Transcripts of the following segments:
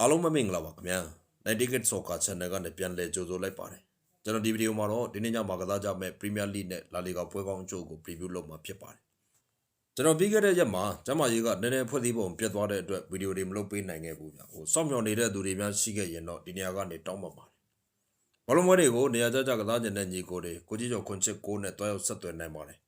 အားလုံးမမင်္ဂလာပါခင်ဗျာ Netiquette Soccer Channel ကနေပြန်လည်ကြိုဆိုလိုက်ပါတယ်ကျွန်တော်ဒီဗီဒီယိုမှာတော့ဒီနေ့ညမှာကစားကြမယ့် Premier League နဲ့ La Liga ပွဲကောင်းအချို့ကို preview လုပ်မှာဖြစ်ပါတယ်ကျွန်တော်ပြီးခဲ့တဲ့ရက်မှာကျမကြီးကနည်းနည်းဖွဲ့စည်းပုံပြတ်သွားတဲ့အတွက်ဗီဒီယိုတွေမလုပ်ပေးနိုင်ခဲ့ဘူးဗျာဟိုစောင့်မျှော်နေတဲ့သူတွေများရှိခဲ့ရင်တော့ဒီနေရာကနေတောင်းပန်ပါတယ်ဘလုံးပွဲတွေကိုနေရာကျကျကစားကြတဲ့ညီကိုတွေကိုကြီးကျော်ခွန်ချစ်ကိုနဲ့တွားရောက်ဆက်သွယ်နိုင်ပါတယ်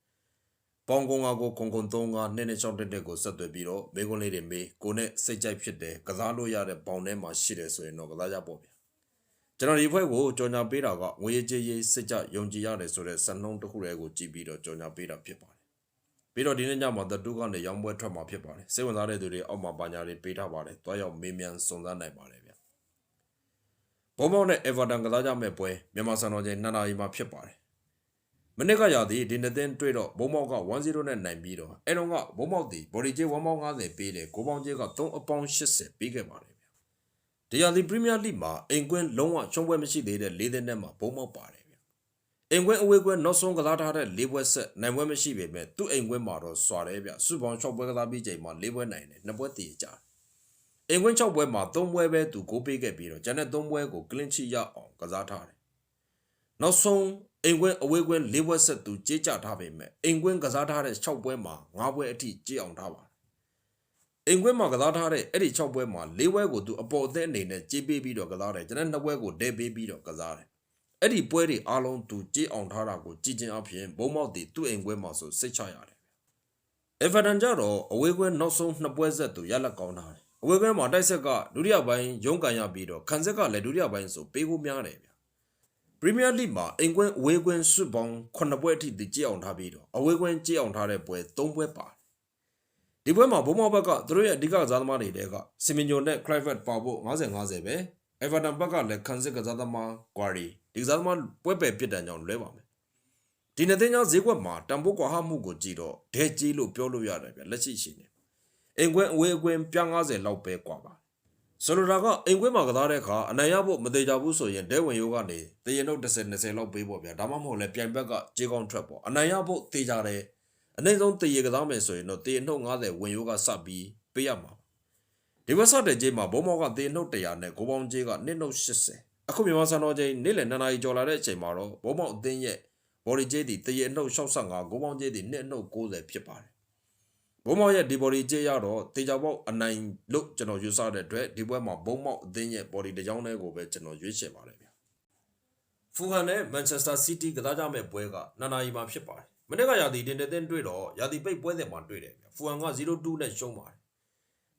ပေါင်ကုန်းကကိုခုံခုံသုံးကနှစ်နှစ်ချောင်းတက်တက်ကိုဆက်သွယ်ပြီးတော့မေကွန်းလေးတွေမေးကိုနဲ့စိတ်ကြိုက်ဖြစ်တယ်ကစားလို့ရတဲ့ပေါင်ထဲမှာရှိတယ်ဆိုရင်တော့ကစားကြပေါ့ဗျာကျွန်တော်ဒီဖွဲ့ကိုကြော်ညာပေးတာကငွေကြေးရေးစိတ်ကြယုံကြည်ရတယ်ဆိုတဲ့စံနှုန်းတစ်ခုတည်းကိုကြည့်ပြီးတော့ကြော်ညာပေးတာဖြစ်ပါတယ်ပြီးတော့ဒီနေ့ညမှာတတူကနေရောင်းပွဲထွက်မှာဖြစ်ပါတယ်စိတ်ဝင်စားတဲ့သူတွေအောက်မှာပါညာတွေပေးထားပါတယ်တွားရောက်မေးမြန်းစုံစမ်းနိုင်ပါတယ်ဗျာဘုံမောင်းနဲ့ Everton ကစားကြမဲ့ပွဲမြန်မာစံတော်ချိန်2နာရီမှာဖြစ်ပါတယ် မနစ်ကရသည်ဒီနှစ်သင်းတွေ့တော့ဘုံမောက်က1-0နဲ့နိုင်ပြီးတော့အဲတော့ကဘုံမောက်သည်ဘော်ဒီကျေး1.50ပေးတယ်ကိုပေါင်းကျေးက3အပေါင်း80ပေးခဲ့ပါတယ်ဗျာဒီယာဒီပရီးမီးယားလိမှာအင်ကွင်းလုံးဝချုံးပွဲမရှိသေးတဲ့၄သင်းထဲမှာဘုံမောက်ပါတယ်ဗျာအင်ကွင်းအဝေးကွင်းနောက်ဆုံးကစားထားတဲ့၄ပွဲဆက်နိုင်ပွဲမရှိပေမဲ့သူ့အိမ်ကွင်းမှာတော့စွာတယ်ဗျာစုပေါင်း6ပွဲကစားပြီးချိန်မှာ၄ပွဲနိုင်တယ်2ပွဲတည်ကြတယ်အင်ကွင်း6ပွဲမှာ3ပွဲပဲသူကိုပေးခဲ့ပြီးတော့ကျန်တဲ့3ပွဲကိုကလင်ချီရအောင်ကစားထားတယ်နောက်ဆုံး အိမ်ကွင်းအဝေးကွင်း၄ဘွဲ့ဆက်သူကြေးကြထားပေမဲ့အိမ်ကွင်းကစားထားတဲ့6ဘွဲ့မှာ9ဘွဲ့အထိကြေးအောင်ထားပါတယ်အိမ်ကွင်းမှာကစားထားတဲ့အဲ့ဒီ6ဘွဲ့မှာ၄ဘွဲ့ကိုသူအပေါ်အသင်းအနေနဲ့ကြေးပေးပြီးတော့ကစားတယ်ကျွန်တော်2ဘွဲ့ကိုဒဲပေးပြီးတော့ကစားတယ်အဲ့ဒီပွဲတွေအားလုံးသူကြေးအောင်ထားတာကိုကြည်ကျင်အဖြစ်ဘုံမောက်တီသူ့အိမ်ကွင်းမှာဆိုစိတ်ချရတယ်အေဖာတန်ကြတော့အဝေးကွင်းနောက်ဆုံး2ပွဲဆက်သူရလက်ကောင်းထားတယ်အဝေးကွင်းမှာတိုက်ဆက်ကဒုတိယပိုင်းရုံးကန်ရပြီးတော့ခံဆက်ကလည်းဒုတိယပိုင်းဆိုပေးဖို့များတယ်ဗျ ပရီးမီးယားလိမှာအင်ကွင်းအဝေးကွင်းစွတ်ပေါင်း9ပွဲအထိတည်ကြအောင်ထားပြီးတော့အဝေးကွင်းကြည့်အောင်ထားတဲ့ပွဲ3ပွဲပါတယ်ဒီပွဲမှာဘုံမောက်ဘက်ကသူတို့ရဲ့အဓိကကစားသမားတွေတဲကစီမင်ညိုနဲ့ Clivert ပါဖို့50-50ပဲ Everton ဘက်ကလည်းခန်းစစ်ကစားသမား Quarry ဒီကစားသမားပွဲပယ်ပြစ်ဒဏ်ကြောင့်လွဲပါမယ်ဒီနေ့တင်ကြောင့်ဈေးကွက်မှာတံပိုးကွာဟမှုကိုကြည့်တော့ဒဲကြီးလို့ပြောလို့ရတယ်ဗျလက်ရှိရှိနေအင်ကွင်းအဝေးကွင်းပြ90လောက်ပဲကွာပါ ဆိုလိုတာကအိမ်ကွင်းမှာကစားတဲ့အခါအနိုင်ရဖို့မသေးကြဘူးဆိုရင်ဒဲဝင်ရိုးကနေတရင်တော့10 20လောက်ပေးပေါ့ဗျာဒါမှမဟုတ်လဲပြိုင်ဘက်ကကြေးကောင်းထွက်ပေါ့အနိုင်ရဖို့သေးကြတယ်အနည်းဆုံးတရေကစားမယ်ဆိုရင်တော့တရင်နှုတ်90ဝင်ရိုးကစပြီးပေးရမှာဒီဘက်ဆော့တဲ့ကြေးမှာဘုံမောက်ကတရင်နှုတ်100နဲ့ဂိုးပေါင်းကြေးကနှစ်နှုတ်80အခုမြန်မာစံတော်ချိန်နေ့လယ်2နာရီကျော်လာတဲ့အချိန်မှာတော့ဘုံမောက်အသင်းရဲ့ဘော်ဒီကြေးဒီတရေနှုတ်65ဂိုးပေါင်းကြေးဒီနှစ်နှုတ်90ဖြစ်ပါတယ် ဘုံမောက်ရဲ့ဒီဘော်ဒီကြေးရတော့တေချာပေါက်အနိုင်လို့ကျွန်တော်ယူဆတဲ့အတွက်ဒီပွဲမှာဘုံမောက်အသင်းရဲ့ဘော်ဒီတစ်ကြောင်းတည်းကိုပဲကျွန်တော်ရွေးချယ်ပါတယ်ဗျာဖူဟန်နဲ့မန်ချက်စတာစီးတီးကစားကြမဲ့ပွဲကနှစ်နာရီမှဖြစ်ပါတယ်မနေ့ကရာသီတင်တဲ့တင်တွေ့တော့ရာသီပိတ်ပွဲစဉ်မှာတွေ့တယ်ဗျာဖူဟန်က0-2နဲ့ရှုံးပါတယ်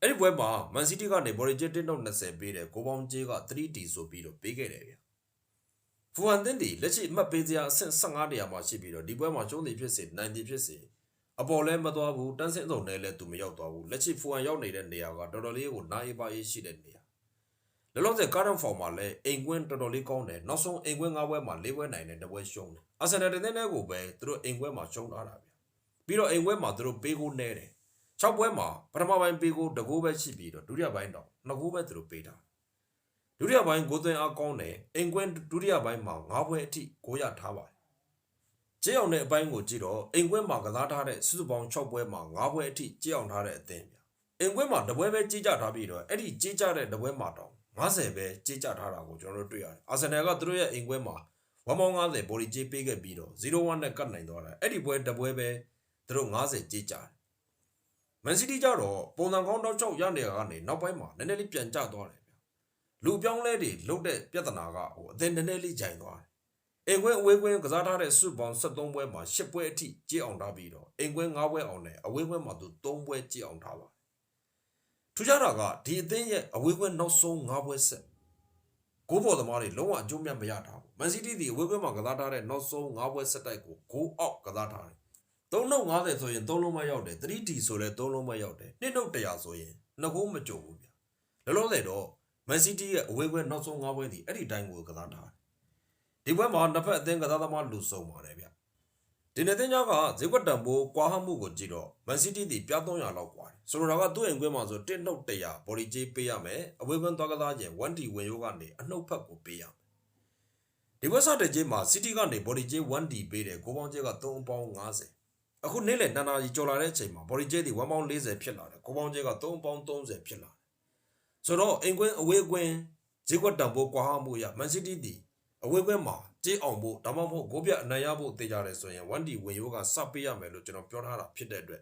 အဲ့ဒီပွဲမှာမန်စီးတီးကနေဘော်ဒီကြေး1နှုတ်20ပေးတယ်ဂိုးပေါင်းကြေးက 3D ဆိုပြီးတော့ပေးခဲ့တယ်ဗျာဖူဟန်တင်းဒီလက်ရှိအမှတ်ပေးစရာအဆင့်15နေရာမှာရှိပြီးတော့ဒီပွဲမှာရှုံးသည်ဖြစ်စေနိုင်သည်ဖြစ်စေ အပေါ်လဲမသွားဘူးတန်းစင်းစုံနဲ့လည်းသူမရောက်သွားဘူးလက်ရှိဖူဟန်ရောက်နေတဲ့နေရာကတော်တော်လေးကိုနားအေးပါအေးရှိတဲ့နေရာလောလောဆယ်ကားတန်ဖော်မှာလည်းအိမ်ကွင်းတော်တော်လေးကောင်းတယ်နောက်ဆုံးအိမ်ကွင်း၅ဘွဲမှာ၄ဘွဲနိုင်တယ်တပွဲရှုံးတယ်အာဆင်နယ်တင်းတဲ့ကိုပဲသူတို့အိမ်ကွင်းမှာရှုံးထားတာဗျပြီးတော့အိမ်ကွင်းမှာသူတို့ပေးကိုနဲတယ်6ပွဲမှာပထမပိုင်းပေးကိုတကိုးပဲရှိပြီးတော့ဒုတိယပိုင်းတော့နှစ်ကိုးပဲသူတို့ပေးတာဒုတိယပိုင်းကိုသွင်းအားကောင်းတယ်အိမ်ကွင်းဒုတိယပိုင်းမှာ၅ပွဲအထိကိုရထားပါတယ် ကြေးအောင်တဲ့အပိုင်းကိုကြည့်တော့အိမ်ကွင်းမှာကစားထားတဲ့စုစုပေါင်း6ပွဲမှာ9ပွဲအထိကြေးအောင်ထားတဲ့အသင်းဗျအိမ်ကွင်းမှာတပွဲပဲကြေးကြထားပြီးတော့အဲ့ဒီကြေးကြတဲ့တပွဲမှာတော့90ပဲကြေးကြထားတာကိုကျွန်တော်တို့တွေ့ရတယ်အာဆင်နယ်ကသူတို့ရဲ့အိမ်ကွင်းမှာ150ဘော်ဒီကြေးပေးခဲ့ပြီးတော့0-1နဲ့ကတ်နိုင်သွားတာအဲ့ဒီပွဲတပွဲပဲသူတို့90ကြေးကြတယ်မန်စီးတီးကြတော့ပုံစံကောင်းတော့6ရနေကနေနောက်ပိုင်းမှာနည်းနည်းလေးပြန်ကျသွားတယ်ဗျလူပြောင်းလဲတွေလုတ်တဲ့ပြဿနာကဟိုအသင်းနည်းနည်းလေးဂျိုင်သွားတယ် အိမ်ကွင်းအဝေးကွင်းကစားထားတဲ့စုပေါင်း73ပွဲမှာ10ပွဲအထိကြေးအောင်ထားပြီးတော့အိမ်ကွင်း9ပွဲအောင်နဲ့အဝေးကွင်းမှာသူ3ပွဲကြေးအောင်ထားပါတယ်ထူးခြားတာကဒီအသင်းရဲ့အဝေးကွင်းနောက်ဆုံး9ပွဲဆက်ဂိုးပေါ်သမားတွေလုံးဝအကျိုးမြတ်မရတာဘူးမန်စီးတီးဒီအဝေးကွင်းမှာကစားထားတဲ့နောက်ဆုံး9ပွဲဆက်တိုက်ကိုဂိုးအောက်ကစားထားတယ်3နှုတ်90ဆိုရင်3လုံးမရောက်တယ် 3D ဆိုလဲ3လုံးမရောက်တယ်2နှုတ်100ဆိုရင်2ဂိုးမကြုံဘူးဗျလောလောဆယ်တော့မန်စီးတီးရဲ့အဝေးကွင်းနောက်ဆုံး9ပွဲဒီအဲ့ဒီတိုင်းကိုကစားထားတယ် ဒီဘက်မှာနှစ်ဖက်အသင်းကစားသမားလူစုံပါတယ်ဗျဒီနေ့တင်ကြောက်ကဇေကွက်တံပိုးကွာဟမှုကိုကြည့်တော့မန်စီးတီးဒီပြ300လောက်ကွာတယ်ဆိုတော့ကသူ့အိမ်ကွင်းမှာဆို1နှုတ်100ဘော်ဒီဂျေးပေးရမယ်အဝေးကွင်းသွားကစားခြင်း 1D ဝင်ရိုးကနေအနှုတ်ဖက်ကိုပေးရမယ်ဒီဝက်ဆော့တဲ့ဂျေးမှာစီးတီးကနေဘော်ဒီဂျေး 1D ပေးတယ်ကိုပေါင်းဂျေးက3ပေါင်း50အခုနေ့လေတန်တာကြီးကြော်လာတဲ့အချိန်မှာဘော်ဒီဂျေးဒီ1ပေါင်း40ဖြစ်လာတယ်ကိုပေါင်းဂျေးက3ပေါင်း30ဖြစ်လာတယ်ဆိုတော့အင်ကွင်းအဝေးကွင်းဈေးကွက်တံပိုးကွာဟမှုရမန်စီးတီးတီ အဝေးကွင်းမှာကြေးအောင်ဖို့ဒါမှမဟုတ်ဂိုးပြအနိုင်ရဖို့တေးကြတယ်ဆိုရင် 1 D ဝင်ရိုးကစပေးရမယ်လို့ကျွန်တော်ပြောထားတာဖြစ်တဲ့အတွက်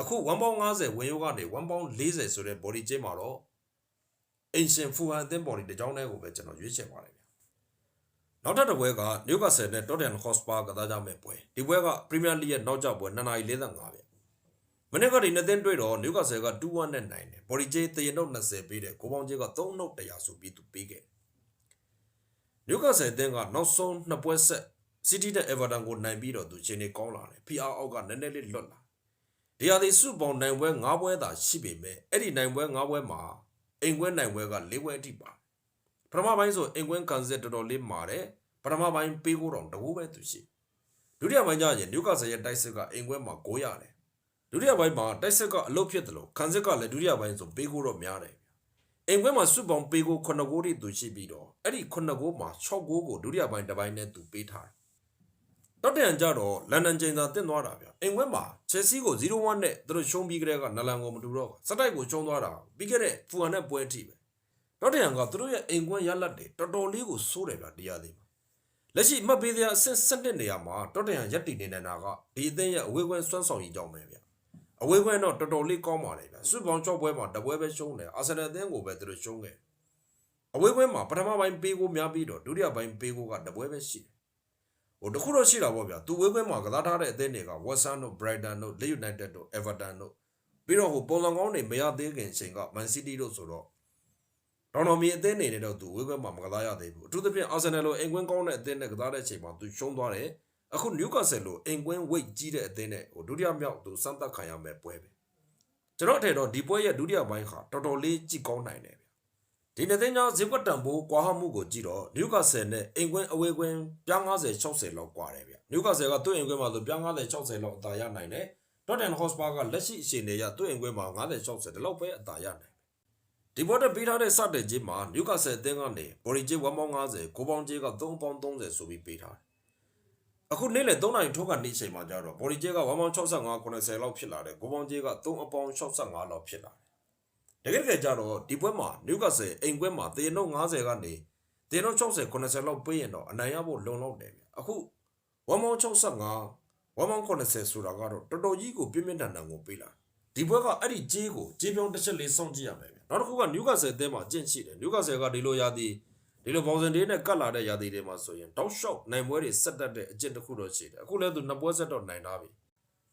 အခု1ပေါင်း50ဝင်ရိုးကနေ1ပေါင်း40ဆိုတဲ့ body ကြေးမှာတော့အင်ရှင်ဖူဟန်အသင်း body တစ်ကြောင်းတည်းကိုပဲကျွန်တော်ရွေးချယ်ပါတယ်ဗျာနောက်ထပ်တစ်ပွဲက Newcastle နဲ့ Tottenham Hotspur ကစားကြမယ့်ပွဲဒီပွဲက Premier League ရဲ့နောက်ကျပွဲ2:45ဗျာမနေ့ကဒီနှစ်သင်းတွေ့တော့နျူကာဆယ်က2-1နဲ့နိုင်တယ်ဘော်ဒီဂျေးတရင်တော့20ပေးတယ်ကိုပေါင်းဂျေးက3နှုတ်100ဆိုပြီးသူပေးခဲ့ နျူကာဆယ်သင်းကနောက်ဆုံးနှစ်ပွဲဆက်စီးတီးနဲ့အေဗာတန်ကိုနိုင်ပြီးတော့သူချင်းနေကောင်းလာတယ် PR အောက်ကနည်းနည်းလေးလွတ်လာဒီဟာဒီစုပေါင်းနိုင်ပွဲ9ပွဲသာရှိပေမဲ့အဲ့ဒီနိုင်ပွဲ9ပွဲမှာအိမ်ကွင်းနိုင်ပွဲက4ပွဲအထိပါပထမပိုင်းဆိုအိမ်ကွင်းကန်စစ်တော်တော်လေးမာတယ်ပထမပိုင်းပေးကိုတော့တကူပဲသူရှိဒုတိယပိုင်းကျရင်နျူကာဆယ်ရဲ့တိုက်စစ်ကအိမ်ကွင်းမှာ9ရတယ်ဒုတိယပိုင်းမှာတိုက်ဆက်ကအလုတ်ဖြစ်တယ်လို့ခံစစ်ကလည်းဒုတိယပိုင်းဆိုပေးကိုတော့များတယ်ဗျ။ အိမ်ခွဲမှာစုပေါင်းပေးကို9ဂိုးတိသူရှိပြီးတော့အဲ့ဒီ9ဂိုးမှာ6ဂိုးကိုဒုတိယပိုင်းတစ်ပိုင်းနဲ့သူပေးထားတယ်။တော့တန်ကြတော့လန်ဒန်ကျင်းသာတင်သွားတာဗျ။အိမ်ခွဲမှာချက်စီကို0-1နဲ့သူတို့ရှုံးပြီးကြတဲ့ကနလန်ကိုမတူတော့စတိုက်ကိုရှုံးသွားတာပြီးခဲ့တဲ့ဖူဟန်နဲ့ပွဲအထိပဲ။တော့တန်ကသူတို့ရဲ့အိမ်ခွဲရလက်တွေတော်တော်လေးကိုစိုးတယ်ဗျတရားသေးမှာ။လက်ရှိအမှတ်ပေးစရာအဆင့်7နေရာမှာတော့တန်ရက်တည်နေနေတာကဒီအသင်းရဲ့အဝေးကွင်းစွမ်းဆောင်ရည်ကြောင့်ပဲဗျ။ အဝေးခွဲတော့တော်တော်လေးကောင်းပါလေဗျစုပေါင်း6ပွဲမှာတပွဲပဲရှုံးတယ်အာဆင်နယ်အသင်းကိုပဲသူတို့ရှုံးခဲ့အဝေးခွဲမှာပထမပိုင်းပေးကိုများပြီးတော့ဒုတိယပိုင်းပေးကိုကတပွဲပဲရှိတယ်ဟိုတခုတော့ရှိတာပေါ့ဗျသူဝေးခွဲမှာကစားထားတဲ့အသင်းတွေကဝက်ဆန်တို့ဘရိုက်တန်တို့လက်ယူနိုက်တက်တို့အေဗာတန်တို့ပြီးတော့ဟိုပုံစံကောင်းတွေမရသေးခင်အချိန်ကမန်စီးတီးတို့ဆိုတော့တော်တော်များအသင်းတွေနဲ့တော့သူဝေးခွဲမှာမကစားရသေးဘူးအထူးသဖြင့်အာဆင်နယ်လိုအင်ကွင်းကောင်းတဲ့အသင်းနဲ့ကစားတဲ့အချိန်မှာသူရှုံးသွားတယ် အခုနျူကာဆယ်လိုအင်ကွင်းဝိတ်ကြီးတဲ့အသင်းနဲ့ဟိုဒုတိယမြောက်သူစမ်းသပ်ခံရမယ်ပွဲပဲကျွန်တော်အထက်တော့ဒီပွဲရဲ့ဒုတိယပိုင်းခါတော်တော်လေးကြည့်ကောင်းနိုင်တယ်ဗျဒီနေ့သိန်းကျောင်းဈေးကွက်တန်ဖိုးကွာဟမှုကိုကြည့်တော့နျူကာဆယ်နဲ့အိမ်ကွင်းအဝေးကွင်းပြား90 60လောက်ကွာတယ်ဗျနျူကာဆယ်ကသူ့အိမ်ကွင်းမှာဆိုပြား90 60လောက်အသာရနိုင်တယ်ဒေါ့တန်ဟော့စပါကလက်ရှိအခြေအနေအရသူ့အိမ်ကွင်းမှာ90 60ဒီလောက်ပဲအသာရနိုင်တယ်ဒီဘောတက်ပေးထားတဲ့စတဲ့ကြီးမှာနျူကာဆယ်အသင်းကနေဘော်ရီဂျေ1ပေါင်း90ကိုပေါင်းဂျေက3ပေါင်း30ဆိုပြီးပေးထားတယ် အခုနေ့လေ3နိုင်ထိုးကနေချိန်မှာကြတော့ဘော်ဒီဂျေက1ပေါင်း65 90လောက်ဖြစ်လာတယ်ကိုပေါင်းဂျေက3အပေါင်း65လောက်ဖြစ်လာတယ်တကယ်တကယ်ကြတော့ဒီပွဲမှာနျူကာဆယ်အိမ်ပွဲမှာတေနှုတ်90ကနေတေနှုတ်60 90လောက်ပေးရင်တော့အနိုင်ရဖို့လုံလောက်တယ်ဗျအခု1ပေါင်း65 1ပေါင်း90ဆိုတာကတော့တော်တော်ကြီးကိုပြင်းပြင်းထန်ထန်ကိုပေးလာဒီပွဲကအဲ့ဒီဂျေးကိုဂျေးပြောင်းတစ်ချက်လေးစောင့်ကြည့်ရမယ်ဗျနောက်တစ်ခုကနျူကာဆယ်အသင်းမှာအကျင့်ရှိတယ်နျူကာဆယ်ကဒီလိုရာသီ ဒီလိုဘောင်စင်ဒေးနဲ့ကတ်လာတဲ့ရာသီတွေမှာဆိုရင်တောက်လျှောက်နိုင်ပွဲတွေဆက်တက်တဲ့အကျင့်တစ်ခုတော့ရှိတယ်အခုလည်းသူနှစ်ပွဲဆက်တော့နိုင်တာပြီ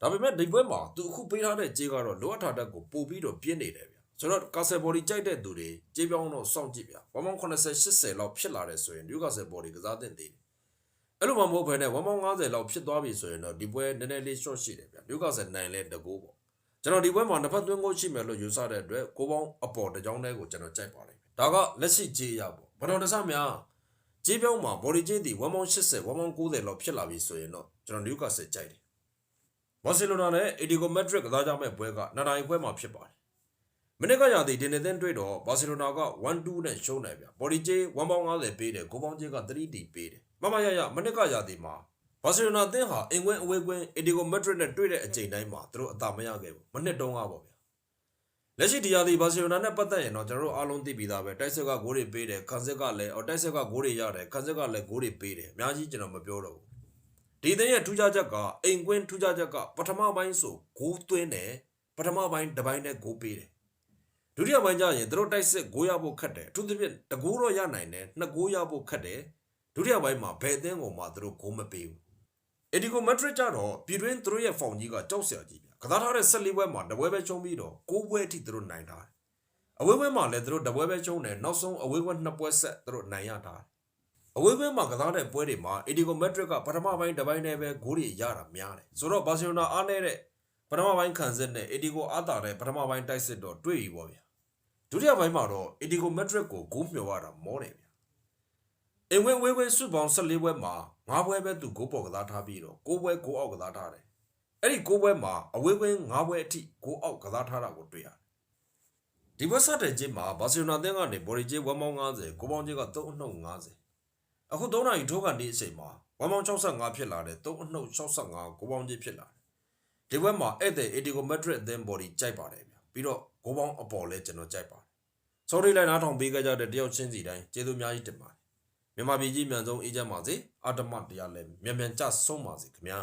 ဒါပေမဲ့ဒီပွဲမှာသူအခုပေးထားတဲ့ဂျေးကတော့လိုအပ်တာတက်ကိုပို့ပြီးတော့ပြင်းနေတယ်ဗျဆိုတော့ကာဆယ်ဘော်ဒီကြိုက်တဲ့သူတွေဂျေးပြောင်းတော့စောင့်ကြည့်ဗျ1ပေါင်း80 80လောက်ဖြစ်လာတယ်ဆိုရင်နျူကာဆယ်ဘော်ဒီကစားတင်သေးတယ်အဲ့လိုမှမဟုတ်ဘဲနဲ့1ပေါင်း90လောက်ဖြစ်သွားပြီဆိုရင်တော့ဒီပွဲနည်းနည်းလေး short ရှိတယ်ဗျနျူကာဆယ်နိုင်လဲတကူပေါ့ကျွန်တော်ဒီပွဲမှာနှစ်ဖက်သွင်းကိုရှိမယ်လို့ယူဆတဲ့အတွက်ကိုပေါင်းအပေါ်တစ်ကြောင်းတည်းကိုကျွန်တော်ကြိုက်ပါလိမ့်မယ်ဒါကလက်ရှိဂျေးရပေါ့ ဘတော်တဆများဂျေးပြောင်းမှာဘော်ဒီဂျေးတီ1ပေါင်း80 1ပေါင်း90လောက်ဖြစ်လာပြီဆိုရင်တော့ကျွန်တော်နျူကာဆယ်ကြိုက်တယ်ဘာစီလိုနာနဲ့အီဒီဂိုမက်ဒရစ်ကစားကြမဲ့ပွဲကနှစ်နိုင်ပွဲမှာဖြစ်ပါတယ်မနစ်ကရသည်ဒီနေ့သင်းတွေ့တော့ဘာစီလိုနာက1-2နဲ့ရှုံးတယ်ဗျဘော်ဒီဂျေး1ပေါင်း90ပေးတယ်ကိုပေါင်းဂျေးက3တီပေးတယ်မမရရမနစ်ကရသည်မှာဘာစီလိုနာအသင်းဟာအင်ကွင်းအဝေးကွင်းအီဒီဂိုမက်ဒရစ်နဲ့တွေ့တဲ့အချိန်တိုင်းမှာသူတို့အသာမရခဲ့ဘူးမနစ်တုံးကပေါ့ဗျ လက်ရှိဒီယာဒီဘာစီလိုနာနဲ့ပတ်သက်ရင်တော့ကျွန်တော်တို့အားလုံးသိပြီးသားပဲတိုက်ဆက်ကဂိုးတွေပေးတယ်ခန်းဆက်ကလည်းအော်တိုက်ဆက်ကဂိုးတွေရတယ်ခန်းဆက်ကလည်းဂိုးတွေပေးတယ်အများကြီးကျွန်တော်မပြောတော့ဘူးဒီသင်းရဲ့ထူးခြားချက်ကအိမ်ကွင်းထူးခြားချက်ကပထမပိုင်းဆိုဂိုးသွင်းတယ်ပထမပိုင်းတစ်ပိုင်းနဲ့ဂိုးပေးတယ်ဒုတိယပိုင်းကျရင်သူတို့တိုက်စစ်ဂိုးရဖို့ခက်တယ်အထူးသဖြင့်တကူတော့ရနိုင်တယ်နှစ်ဂိုးရဖို့ခက်တယ်ဒုတိယပိုင်းမှာဘယ်အသင်းကောင်မှသူတို့ဂိုးမပေးဘူးအဒီကိုမက်ဒရစ်ကြတော့ပြည်တွင်းသူတို့ရဲ့ဖောင်ကြီးကကြောက်စရာကြီးဗျ ကစားထားတဲ့14ပွဲမှာတပွဲပဲချုံပြီးတော့6ပွဲအထိသူတို့နိုင်ထားတယ်အဝေးပွဲမှာလည်းသူတို့တပွဲပဲချုံတယ်နောက်ဆုံးအဝေးပွဲ2ပွဲဆက်သူတို့နိုင်ရထားတယ်အဝေးပွဲမှာကစားတဲ့ပွဲတွေမှာအဒီကိုမက်ဒရစ်ကပထမပိုင်းတစ်ပိုင်းနဲ့ပဲဂိုးတွေရတာများတယ်ဆိုတော့ဘာစီလိုနာအားနေတဲ့ပထမပိုင်းခံစစ်နဲ့အဒီကိုအားတာတဲ့ပထမပိုင်းတိုက်စစ်တော့တွေ့ပြီပေါ့ဗျာဒုတိယပိုင်းမှာတော့အဒီကိုမက်ဒရစ်ကိုဂိုးမျှော်ရတာမောတယ်ဗျာအင်ဝင်ဝေးဝေးစုပေါင်း14ပွဲမှာ9ပွဲပဲသူဂိုးပေါ်ကစားထားပြီးတော့9ပွဲဂိုးအောက်ကစားထားတယ် အဲ့ဒီ9ပွဲမှာအဝေးပွဲ9ပွဲအထိဂိုးအောက်ကစားထားတာကိုတွေ့ရတယ်ဒီဘက်ဆက်တဲ့ချင်းမှာဘာစီလိုနာအသင်းကနေဘော်ရီဂျေ1.50ကိုပေါင်းကြီးက3အနှုတ်50အခု3နိုင်ထိုးကနေအချိန်မှာ1.65ဖြစ်လာတယ်3အနှုတ်65ကိုပေါင်းကြီးဖြစ်လာတယ်ဒီဘက်မှာဧည့်သည်အီတီကိုမက်ဒရစ်အသင်းဘော်ဒီကြိုက်ပါတယ်ဗျပြီးတော့ကိုပေါင်းအပေါ်လဲကျွန်တော်ကြိုက်ပါတယ်စောရိလိုက်နားထောင်ပေးကြကြတဲ့တယောက်ချင်းစီတိုင်းကျေးဇူးအများကြီးတင်ပါတယ်မြန်မာပြည်ကြီးမြန်ဆုံးအေးချမ်းပါစေအာတမတရားလည်းမြန်မြန်ကြဆုံးပါစေခင်ဗျာ